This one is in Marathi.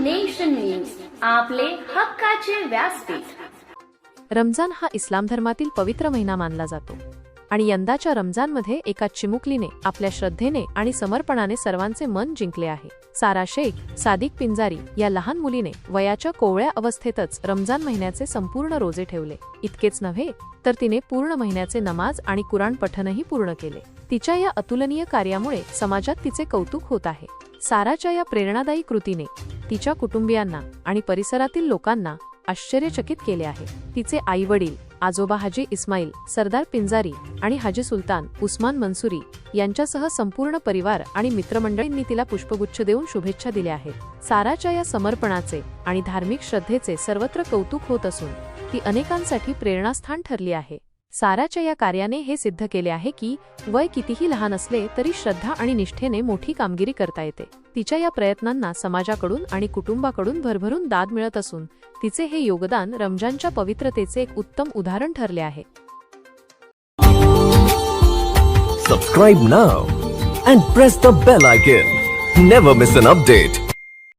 नेशन न्यूज आपले हक्काचे व्यासपीठ. रमजान हा इस्लाम धर्मातील पवित्र महिना मानला जातो. आणि यंदाच्या रमजानमध्ये एका चिमुकलीने आपल्या श्रद्धेने आणि समर्पणाने सर्वांचे मन जिंकले आहे. सारा शेख सादिक पिंजारी या लहान मुलीने वयाच्या कोवळ्या अवस्थेतच रमजान महिन्याचे संपूर्ण रोजे ठेवले. इतकेच नव्हे तर तिने पूर्ण महिन्याचे नमाज आणि कुराण पठनही पूर्ण केले. तिच्या या अतुलनीय कार्यामुळे समाजात तिचे कौतुक होत आहे. साराच्या या प्रेरणादायी कृतीने तिच्या कुटुंबियांना आणि परिसरातील लोकांना आश्चर्यचकित केले आहे. तिचे आई वडील आजोबा हाजी इस्माईल सरदार पिंजारी आणि हाजी सुलतान उस्मान मंसुरी यांच्यासह संपूर्ण परिवार आणि मित्रमंडळींनी तिला पुष्पगुच्छ देऊन शुभेच्छा दिल्या आहेत. साराच्या या समर्पणाचे आणि धार्मिक श्रद्धेचे सर्वत्र कौतुक होत असून ती अनेकांसाठी प्रेरणास्थान ठरली आहे. साराच्या या कार्याने हे सिद्ध केले आहे की वय कितीही लहान असले तरी श्रद्धा आणि निष्ठेने मोठी कामगिरी करता येते. तिच्या या प्रयत्नांना समाजाकडून आणि कुटुंबाकडून भरभरून दाद मिळत असून तिचे हे योगदान रमजानच्या पवित्रतेचे एक उत्तम उदाहरण ठरले आहे. Subscribe now and press the bell icon never miss an update